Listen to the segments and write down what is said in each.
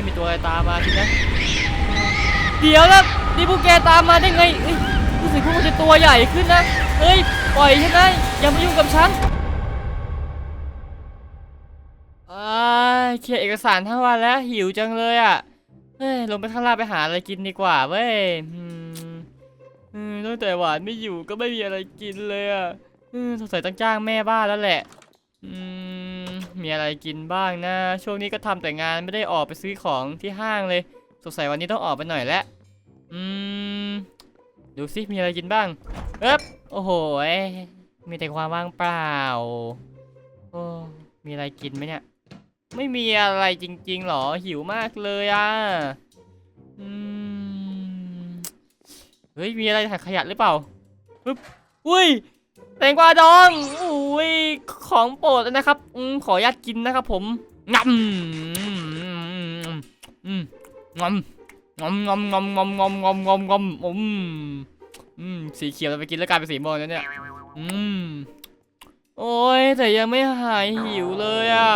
ไม่มีตัวอะไรตามมาสินะเดี๋ยวนะนี่พวกแกตามมาได้ไงเอ้ยรู้สึกพวกมันจะตัวใหญ่ขึ้นนะเฮ้ยปล่อยฉันนะอย่ามายุ่งกับฉันอ่าเคลียร์เอกสารทั้งวันแล้วหิวจังเลยอะเฮ้ยลงไปข้างล่างไปหาอะไรกินดีกว่าเว้ยอืมอืมตั้งแต่หวานไม่อยู่ก็ไม่มีอะไรกินเลยอะอืมสงสัยต้องจ้างแม่บ้านแล้วแหละ อืม มีอะไรกินบ้างนะ ช่วงนี้ก็ทำแต่งานไม่ได้ออกไปซื้อของที่ห้างเลย สงสัยวันนี้ต้องออกไปหน่อยแล้วอืมดูสิมีอะไรกินบ้างเอ๊บโอ้โหมีแต่ความว่างเปล่าโอ้มีอะไรกินไหมเนี่ย ไม่มีอะไรจริงๆหรอหิวมากเลยอะอืมเฮ้ยมีอะไรถังขยะหรือเปล่าปึ๊บอุ้ยแตงกวาดอง ของโปรดนะครับอืมขออนุญาตกินนะครับผมงำอืมงำงำงำงำงำงำงำงำงำอืมอืมสีเขียวเราไปกินแล้วกลายเป็นสีม่วงแล้วเนี่ยอืมโอ้ยแต่ยังไม่หายหิวเลยอะ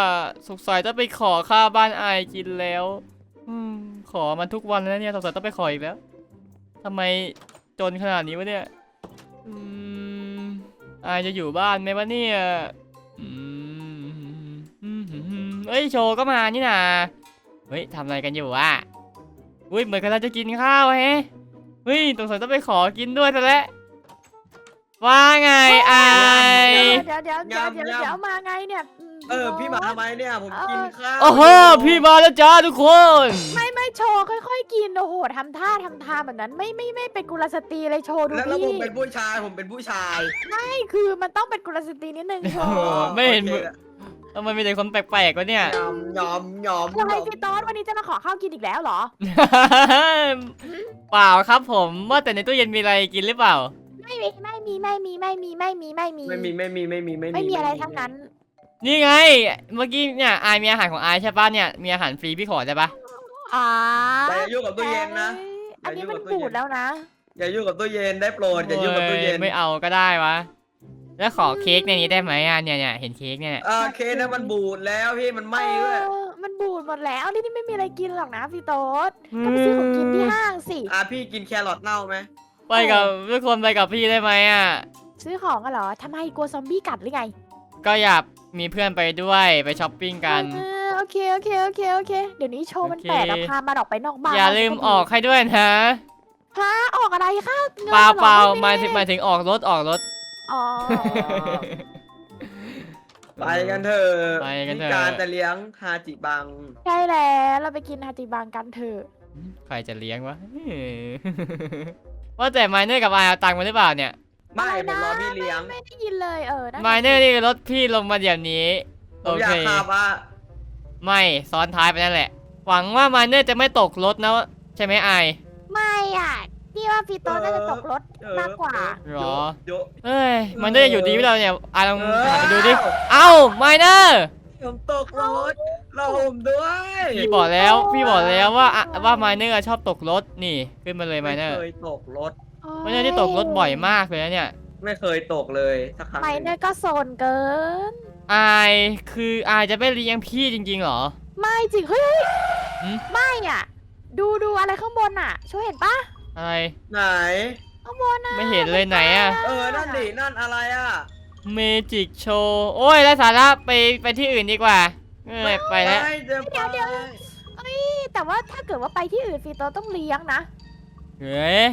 สงสัยต้องไปขอข้าวบ้านไอายกินแล้วอืมขอมันทุกวันแล้วเนี่ยสงสัยต้องไปขออีกแล้วทำไมจนขนาดนี้วะเนี่ยอืม อายจะอยู่บ้านไหมวะเนี่ยอืมอืมอืมเอ้ยโชว์ก็มานี่นาเฮ้ยทำอะไรกันอยู่อะอุ้ยเหมือนกำลังจะกินข้าวแฮะเฮ้ยสงสัยต้องไปขอกินด้วยซะแล้วว่าไงอายเดี๋ยวเดี๋ยวเดี๋ยวเดี๋ยวเดี๋ยวเดี๋ยวมาไงเนี่ยม เออพี่มาทำไมเนี่ยผมกินข้าวโอ้โหพี่มาแล้วจ้าทุกคน ไม่ไม่โชว์ค่อย ๆ กินโอ้โหทำท่าทำทางแบบนั้น ไม่ไม่ไม่เป็นกุลสตรีเลยโชว์ดูแล้วแล้วผพี่มเป็นผู้ชายผมเป็นผู้ชายไม่คือมันต้องเป็นกุลสตรีนิดนึงโชโอ้โหว์ไม่เห็น โอคทำไมมีแต่คนแปลกๆวะเนี่ย ยอมยอมยอมอะไรพี่ต้นวันนี้จะมาขอข้าวกินอีกแล้วเหรอ เปล่าครับผมว่าแต่ในตู้เย็นมีอะไรกินหรือเปล่า ไม่มีไม่มีไม่มีไม่มีไม่มีไม่มีไม่มีไม่มีไม่มีไม่มีไม่มีอะไรทั้งนั้น นี่ไง เมื่อกี้เนี่ยอายมีอาหารของอายใช่ปะเนี่ยมีอาหารฟรีพี่ขอใช่ปะอ๋อแต่อย่ายุ่งกับตู้เย็นนะอันนี้มันอย่ายุ่งกับตู้บูเย็ดนแล้วนะ อย่ายุ่งกับตู้เย็นได้โปรดอย่ายุ่งกับตู้เย็นโอ้ไม่เอาก็ได้วะ แล้วขอเค้กในนี้ได้ไหมอะเนี่ยเนี่ยเห็นเค้กเนี่ยเออเคสนั้นมันบูดแล้วพี่มันไหม้ด้วยเออมันบูดหมดแล้วนี่นี่ไม่มีอะไรกินหรอกนะพี่โต๊ดก็ไปซื้อของกินที่ห้างสิอะพี่กินแครอทเน่าไหมไปกับทุกคนไปกับพี่ได้ไหมอะซื้อของกันเหรอทำไมกลัวซอมบี้กัดหรือไง ก็อยากมีเพื่อนไปด้วยไปช้อปปิ้งกัน เออโอเคโอเคโอเคโอเค เดี๋ยวนี้โชว์มันโอเคแปลกอะพามันออกไปนอกบ้านอย่าลืมออกให้ด้วยนะพาออกอะไรคะงินเปล่าหรอเปล่าหไมายถึงหมายถึงออกรถออกรถ อ๋อไปกันเถอะไปกันเถอะพี่การจะเลี้ยงฮาจิบัง ใช่แล้วเราไปกินฮาจิบังกันเถอะใครจะเลี้ยงวะ ว่าแต่ไมเนอร์กับอายเอาตังค์มาหรือเปล่าเนี่ย ไม่ผมนะรอพี่เลี้ยง ไม่ได้ยินเลยเออนั่นไมเนอร์นี่รถพี่ลงมาเดี๋ยวนี้ ผโอมอยาเค กขับอะไม่ซ้อนท้ายไปนั่นแหละ หวังว่าไมเนอร์จะไม่ตกรถนะ ใช่ไหมอายไม่อะพี่ว่าพี่โต๊ดน่าจะตกรถเออมากกว่า หรอโยะเอ้ยไมเนอร์อยู่ดีไม่เราเนี่ยอายลองเออ หันไปดูดิ เอ้าไมเนอร์ผมตกรถเราผมด้วยพี่บอกแล้ว พี่บอกแล้วว่าอะว่าไมเนอร์ชอบตกรถ นี่ ขึ้นมาเลยไมเนอร์ เคยตกรถ ไมเนอร์ที่ตกรถบ่อยมากเลยนะเนี่ยไม่เคยตกเลยสักครั้งไม่หนึ่ง เนี่ยก็โซนเกิน อายคืออายจะไม่เลี้ยงพี่จริงๆเหรอ ไม่จริง เฮ้ยหืม ไม่อะ ดูดูอะไรข้างบนอะ ช่วยเห็นปะอะไร ไหน ข้างบนอะไม่เห็นเลยไหนอะ เออ นั่นดิ นั่นอะไรอะ เมจิกโชว์โอ้ยไร้สาระไปไปที่อื่นดีกว่าเอ้ยไปแล้ว ไม่จะไปนี่แต่ว่าถ้าเกิดว่าไปที่อื่นฟีโตต้องเลี้ยงนะ เฮ้ย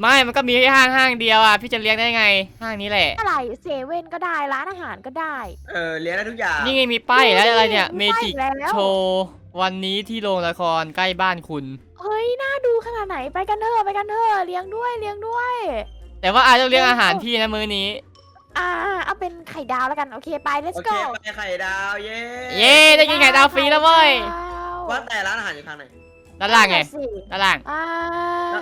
ไม่มันก็มีแค่ห้างห้างเดียวอะพี่จะเลี้ยงได้ไง ห้างนี้แหละ อะไรเซเว่นก็ได้ร้านอาหารก็ได้ เออเลี้ยงได้ทุกอย่างนี่ไงมีป้ายแล้วอะไรเนี่ยเมมีป้ายจิกแล้ว โชว์วันนี้ที่โรงละครใกล้บ้านคุณ เฮ้ยน่าดูขนาดไหนไปกันเถอะไปกันเถอะเลี้ยงด้วยเลี้ยงด้วย แต่ว่าอาจจะเลี้ยงอาหารพี่นะมื้อนี้ อ่าเอาเป็นไข่ดาวแล้วกันโอเคไป let's โอเค go ไปไข่ดาวเย้เย้ได้กินไข่ดาวฟรีแล้วเว้ยว่าแต่ร้านอาหารอยู่ทางไหน ด้านล่างไงสิด้านล่าง อ่า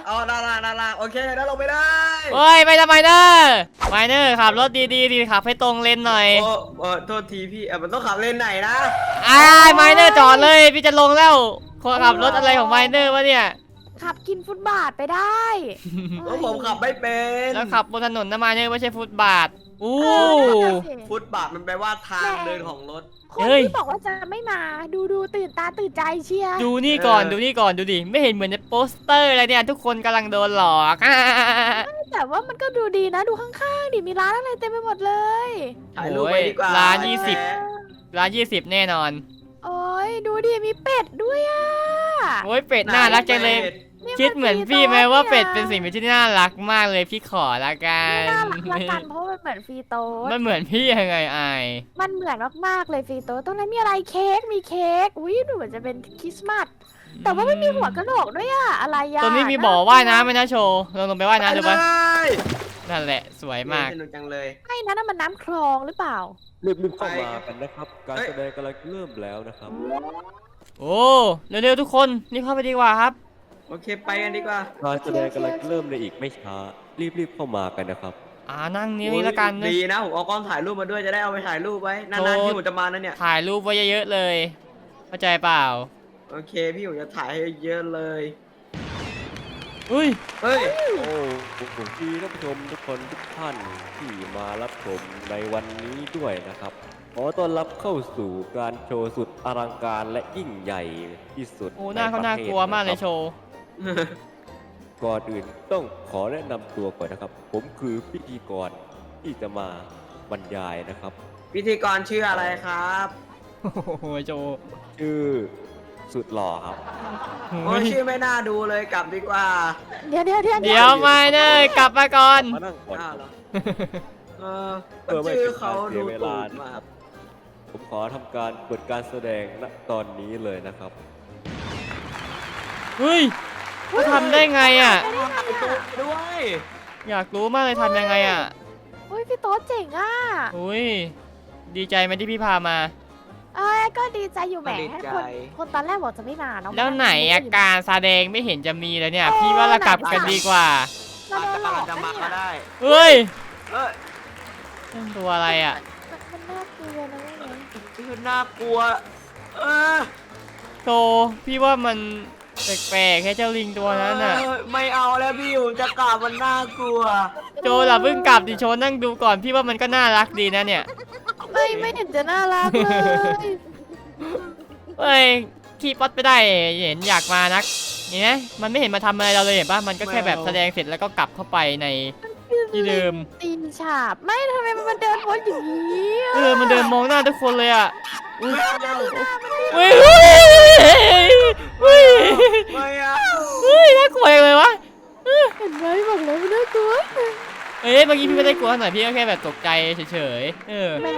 อ๋อด้านล่างด้านล่างโอเคด้านลงไปได้โอ้ยไม่ทำไมเนอร์ไมเนอร์ขับรถดีๆดีขับให้ตรงเลนหน่อยโอ้โอ้โทษทีพี่เออมันต้องขับเลนไหนนะอ้ายไมเนอร์จอดเลยพี่จะลงแล้วคนขับรถอะไรของไมเนอร์วะเนี่ย ขับกินฟุตบาทไปได้ เพราะผมขับไม่เป็นแล้วขับบนถนนน้ำมันเนี่ยไม่ใช่ฟุตบาท อู้เออนั่นน่ะสิฟุตบาทมันแปลว่าทางเดินของรถ คนเฮ้ย ที่บอกว่าจะไม่มาดูดูตื่นตาตื่นใจเชียร์ดูนี่ก่อนเออ ดูนี่ก่อนดูดิไม่เห็นเหมือนในโปสเตอร์อะไรเนี่ยทุกคนกำลังโดนหลอกแต่ว่ามันก็ดูดีนะดูข้างๆดิมีร้านอะไรเต็มไปหมดเลย ถ่ายรูปไว้ดีกว่าร้านแหมยี่สิบร้านยี่สิบแน่นอนโอ้ยดูดิมีเป็ดด้วยอะโอ้ยเป็ดน่ารักจังเลยนี่ คิดเหมือนฟรีพี่ไหมโต๊ะว่าเป็ดยเป็นสิ่งมีชีวิตที่น่ารักมากเลยพี่ขอละกัไม่นน่ารักละกันเพราะมันเหมือนฟรีโต๊ะมันเหมือนพี่ยังไงไอายมันเหมือนมากๆเลยฟรีโต๊ะตรงนั้นมีอะไรเค้กมีเค้กอุ้ยดูเหมือนจะเป็นคริสต์มาสแต่ว่าไม่มีหัวกระโหลกด้วยอะอะไรอะตรงนี้มีบ่อว่ายน้ำไหมนะโชว์ลองลงไปว่ายน้ำดูไปปะเลยนั่นแหละสวยมาก สนุกจังเลย ไม่นะนั่นมันน้ำคลองหรือเปล่า รีบๆเข้ามากันนะครับ การเอ้ยแสดงกำลังเริ่มแล้วนะครับ โอ้เร็วๆทุกคนรีบเข้าไปดีกว่าครับ โอเคไปกันดีกว่า การแสดงกำลังเริ่มในอีกไม่ช้า รีบๆเข้ามากันนะครับ อ่านั่งนิ้วนี้ละกันนะดีนะผมเอากล้องถ่ายรูปมาด้วยจะได้เอาไปถ่ายรูปไว้นานๆโอ้ที่ผมจะมานะเนี่ย ถ่ายรูปไว้เยอะๆเลย เข้าใจเปล่า โอเคพี่ผมจะถ่ายให้เยอะเลย อุ้ย เฮ้ย โอ้ผมดีท่านผู้ชมทุกคนทุกท่านที่มารับชมในวันนี้ด้วยนะครับ ขอต้อนรับเข้าสู่การโชว์สุดอลังการและยิ่งใหญ่ที่สุดโอ้หน้าเขาใประน่าทศกลัวมากเลยนะโชครับว์ ก่อนอื่นต้องขอแนะนำตัวก่อนนะครับ ผมคือพิธีกรที่จะมาบรรยายนะครับ พิธีกรชื่ออะไรครับ โอ้โหโชว์ชื่อสุดหล่อครับ โอ้ยชื่อไม่น่าดูเลยกลับดีกว่าเดี๋ยวเดี๋ยวเดี๋ยวเดี๋ยวไม่เนยกลับมาก่อน มานั่งก่อน อ้าวคเหรรับอเออเออไม่ชื่อเป็นเขาการเสีดูยเวตูลาดมาก ผมขอทำการเปิดการแสดงณตอนนี้เลยนะครับ เฮ้ย เขาทำได้ไงอะไปตูดด้วย อยากรู้มากเลยทำยังไงอะโอ้ยพี่โต๊ะเจ๋งอะอุ้ยดีใจไหมที่พี่พามา เอ้ยก็ดีใจอยู่แหมดีใจ คนคนตอนแรกบอกจะไม่มาเนาะแล้วไหนอามาการแสดงไม่เห็นจะมีเลยเนี่ย พี่ว่าเรากลับกันดีกว่า เราโดนหลอกจะมาก็ได้เฮ้ยเอ้ยนั่นตัวอะไรอะ มันมันน่ากลัวนะเว้ยชื่อน่ากลัว เออโตพี่ว่ามัน แปลกๆแค่เจ้าลิงตัวนั้นน่ะ เออไม่เอาแล้วพี่ผมจะกลับมันน่ากลัว โจล่ะเพิ่งกลับดิโชนั่งดูก่อนพี่ว่ามันก็น่ารักดีนะเนี่ย ไม่ไม่เห็นจะน่ารักเลยเอ้ยขี้ป๊อตไปได้เห็นอยากมานักนี่นะมันไม่เห็นมาทำอะไรเราเลยเห็นปะมันก็แค่แบบแสดงเสร็จแล้วก็กลับเข้าไปในที่เดิม ตีนฉาบไม่ทำไมมันเดินวนอย่างนี้ะเออมันเดินมองหน้าทุกคนเลยอะ ไม่เอา เฮ้ยเฮ้ยเฮ้ย ไม่เอา เฮ้ยน่ากลัวจังเลยวะ เห็นไหมบอกแล้วมันน่ากลัว เอ้ยเมื่อกี้พี่ไม่ได้กลัวหน่อยพี่ก็แค่แบบตกใจเฉยๆ เออ แหม่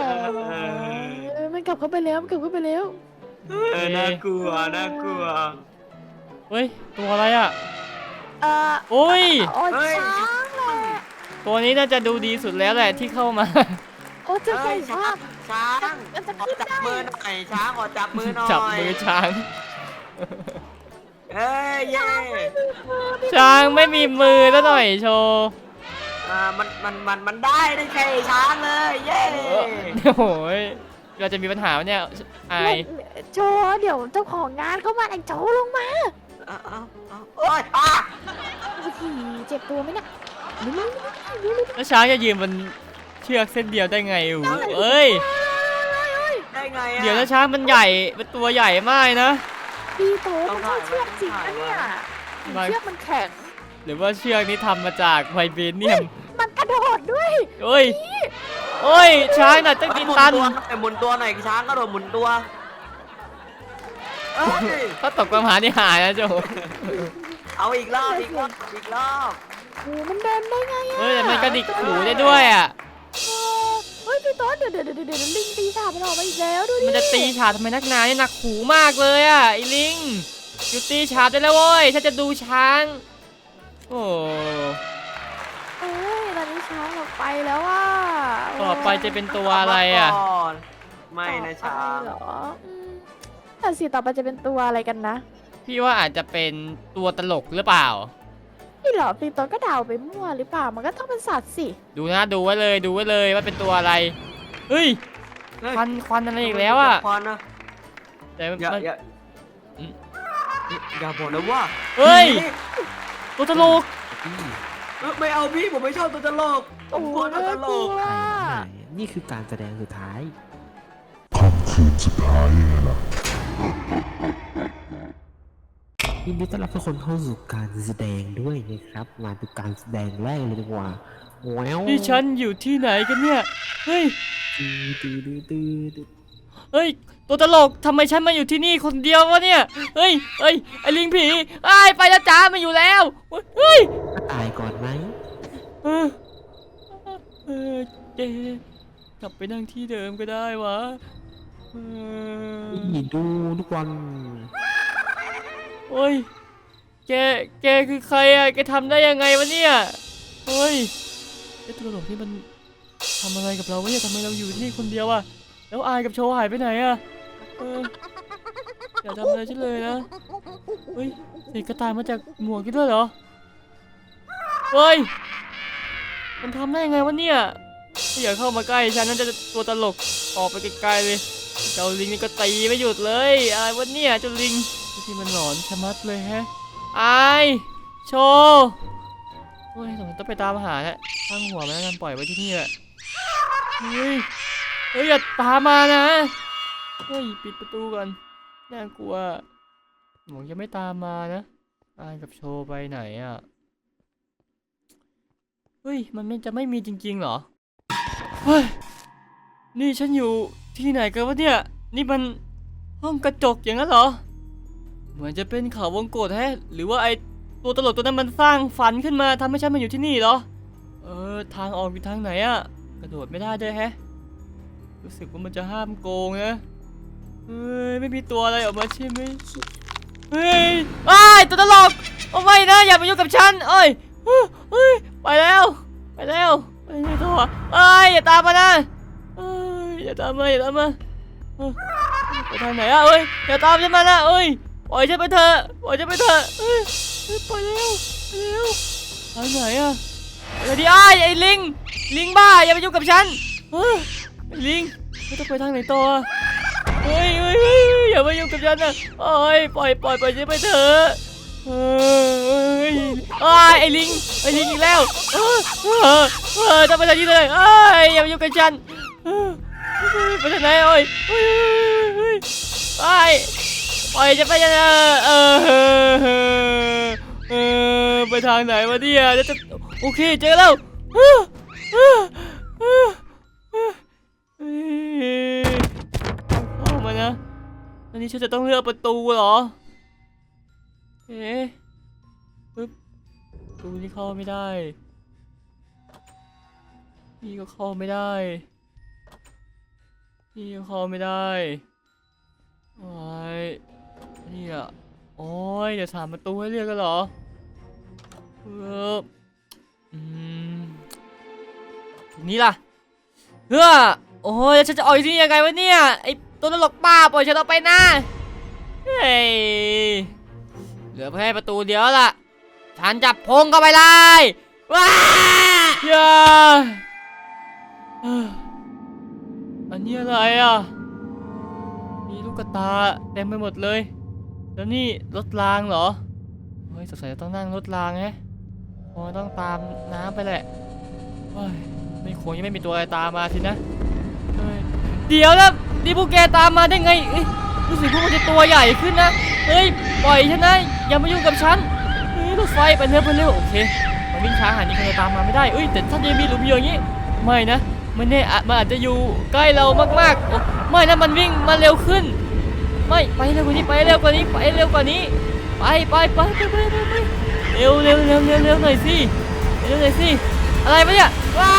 เออมันกลับเข้าไปแล้วมันกลับเข้าไปแล้ว เออน่ากลัวน่ากลัว เฮ้ย ตัวอะไรอะ เออโอ้ย โอ้ยเฮ้ย ช้างแหละตัวนี้น่าจะดูดีสุดแล้วแหละที่เข้ามา โอ้จะใหญ่มากช้างมันจะขอขึ้นจับได้มือหน่อยช้างขอจับมือหน่อยจับมือช้าง เอ้ยเย่ช้างไม่มีมือแล้วหน่อยโชว์ อ่ามันมันมันมันได้ได้ใช่ช้างเลยเย่โอ้ยเราจะมีปัญหาไหมเนี่ยไอายโชว์เดี๋ยวเจ้าของงานเข้ามาไอ้โชว์ลงมาเอาเอาเอาโอ้ยอะโอ้โหเจ็บตัวไหมเนี่ยนี่มันแล้วช้างจะยืนบนเชือกเส้นเดียวได้ไงอูเอ้ย ได้ไงอะเดี๋ยวนะช้างมันใหญ่เป็นตัวใหญ่มากนะดีโตต้มัอนงใช่ถ่ายเชือกจริงไว้นะเนี่ยไม่เชือกมันแข็งหรือว่าเชือกนี้ทำมาจากไวเบเนียม มันกระโดดด้วยโอ้ยโอ้ยช้างน่ะจะกินตันหมุตัวหน่อยหมุนตัวหน่อยช้างก็โดดหมุนตัวเอ้ยก็ตกปัญหาที่หายนะโจเอาอีกรอบอีกรอบอีกรอบโอ้มันเดินได้ไงอะเฮ้ยแต่มันกระดิกหูได้ด้วยอะเออเฮ้ยพี่โต๊ดเดี๋ยวเดี๋ยวเดี๋ยวเดี๋ยวลิงตีฉาบมันออกมาอีกแล้วดูดิมันจะตีฉาบทำไมนักหนาเนี่ยหนักหูมากเลยอะไอ้ลิงหยุดตีฉาบได้แล้วเว้ยถ้าจะดูช้างโอ้เอ้ยตอนนี้ ช้างออกไปแล้วอะต่อไปจะเป็นตัวอะไรอะเามาก่อนไม่นะช้างต่อไปเหรออืมแต่สิต่อไปจะเป็นตัวอะไรกันนะพี่ว่าอาจจะเป็นตัวตลกหรือเปล่า นี่เหรอพี่โต๊ดก็เดาไปมั่วหรือเปล่ามันก็ต้องเป็นสัตว์สิดูนะดูไว้เลยดูไว้เลยว่าเป็นตัวอะไรเฮ้ยเฮ้ยควันควันอะไรอีกแล้วอะควันนะแต่มันอย่าอย่าอย่าบอกนะว่าเฮ้ยผีตัวตลกเอ้ย ไม่เอาพี่ผมไม่ชอบตัวตลกผโอ้มโหกลัวตัวตน่าลกลักวนี่คือการแสดงสุดท้ายค่ำคืนสุดท้ายยังไงล่ะยินดีต้อนรับทุกคนเข้าสู่การแสดงด้วยนะครับ มาดูการแสดงแรกเลยดีกว่าแววนี่ฉันอยู่ที่ไหนกันเนี่ย เฮ้ย ตื้อตื้อตื้อตื้อตื้อ เฮ้ย ตัวตลกทำไมฉันมาอยู่ที่นี่คนเดียววะเนี่ย เฮ้ยเฮ้ย ไอ้ลิงผีไอ้ายไปแล้วจ้าไมาอยู่แล้ว เฮ้ยก็ตายก่อนไหมเออเออเจกลับไปนั่งที่เดิมก็ได้วะเออนี่ดูทุกวันโอ้ยแกแกคือใครอะแกทำได้ยังไงวะเนี่ยเฮ้ยไอ้ตัวตลกนี่มันทำอะไรกับเราวะเนี่ยทำไมเราอยู่ที่นี่คนเดียวอะ แล้วอายกับโชว์หายไปไหนอะเอออย่าทำอะไรฉันเลยนะ เฮ้ยเศษกระต่ายมาจากหมวกนี่ด้วยเหรอ เฮ้ย มันทำได้ยังไงวะเนี่ยไม่อยากเข้ามาใกล้ฉันนั่นจะตัวตลก ออกไปไกลๆเลย เจ้าลิงนี่ก็ตีไม่หยุดเลย อะไรวะเนี่ยเจ้าลิงที่มันหลอนชะมัดเลยแฮะไอายโชว์โอ้ยสงสัยต้องไปตามหาแล้วตั้งหัวมันแล้วกันปล่อยไว้ที่นี่แหละ เฮ้ย เฮ้ยอย่าตามมานะเฮ้ยปิดประตูก่อนน่ากลัวหมองยังไม่ตามมานะอายกับโชว์ไปไหนอะเฮ้ยมันไม่จะไม่มีจริงๆเหรอเฮ้ยนี่ฉันอยู่ที่ไหนกันวะเนี่ยนี่มันห้องกระจกอย่างนั้นเหรอ เหมือนจะเป็นเขาวงกตแฮะหรือว่าไอตัวตลกตัวนั้นมันสร้างฝันขึ้นมาทำให้ฉันมาอยู่ที่นี่เหรอเออทางออกอยู่ทางไหนอะกระโดดไม่ได้ด้วยแฮะ รู้สึกว่ามันจะห้ามโกงนะเฮ้ยไม่มีตัวอะไรออกมาใช่ไหมเฮ้ยไอ้ายตัวตลกโอ้ไม่นะอย่ามายุ่งกับฉันเอ้ยเฮ้ยเฮ้ยไปแล้วไปแล้วไปไหนต่อเอ้ยอย่าตามมานะเอ้ยอย่าตามมาอย่าตามมาไปทางไหนอะเอ้ยอย่าตามฉันมานะเอ้ยปล่อยฉันไปเถอะปล่อยฉันไปเถอะเอ้ยไปแล้วไปแล้วทางไหนอะเดี๋ยวดิไอ้ายไอ้ลิงลิงบ้าอย่าไปยุ่งกับฉันเฮ้ย ลิงไม่ต้องไปทางไหนต่อเฮ้ยเฮ้ยเฮ้ยอย่ามายุ่งกับฉันนะเอ้ยปล่อยปล่อยปล่อยฉันไปเถอะเฮ้ยไอ้ายไอ้ลิงไอ้ลิงอีกแล้วเออเออเออจะไปทางนี้เลยเอ้ยอย่ามายุ่งกับฉันเฮ้ยไปทางไหนโอ้ยเฮ้ยเฮ้ยไปปล่อยจะไปยังไงเออเออเออไปทางไหนวะเนี่ยจะจะโอเคเจอแล้ว เข้ามานะอันนี้ฉันจะต้องเลือกประตูเหรอ เอ๊ะปึ๊บประตูนี่เข้าไม่ได้ นี่ก็เข้าไม่ได้ นี่ยังเข้าไม่ได้โอ้ยนี่อะโอ้ยเดี๋ยวสามประตูให้เรียกกันเหรอเอออืมทีนี้ล่ะเฮ้อ โอ้ยฉันจะออกที่นี่ยังไงวะเนี่ยไอตัวตลกบ้าปล่อยฉันออกไปนะเฮ้ยเหลือแค่ประตูเดียวล่ะฉันจับพงเข้าไปเลยว้าอย่าเอ้ออันนี้อะไรอะมีลูกตาเต็มไปหมดเลย แล้วนี่รถรางเหรอเฮ้ยสงสัยจะต้องนั่งรถรางแฮะคงต้องตามน้ำไปแหละเฮ้ยไม่คงยังไม่มีตัวอะไรตามมาสินะ เดี๋ยวนะนี่พวกแกตามมาได้ไงเอ้ยรู้สึกพวกมันจะตัวใหญ่ขึ้นนะเฮ้ยปล่อยฉันนะอย่ามายุ่งกับฉันเฮ้ยรถไฟไปเร็วไปเร็วโอเคมันวิ่งช้าหานี่คงจะตามมาไม่ได้เอ้ยแต่ถ้ายังมีหลุมอยู่อย่างนี้ไม่นะมันเนี่ยมันอาจจะอยู่ใกล้เรามากๆไม่นะมันวิ่งมาเร็วขึ้น ไม่ไปเร็วกว่านี้ไปเร็วกว่านี้ไปเร็วกว่านี้ไปไปไปไปไปไปไปเร็วเร็วเร็วเร็วเร็วหน่อยสิเร็วหน่อยสิอะไรวะเนี่ยว้า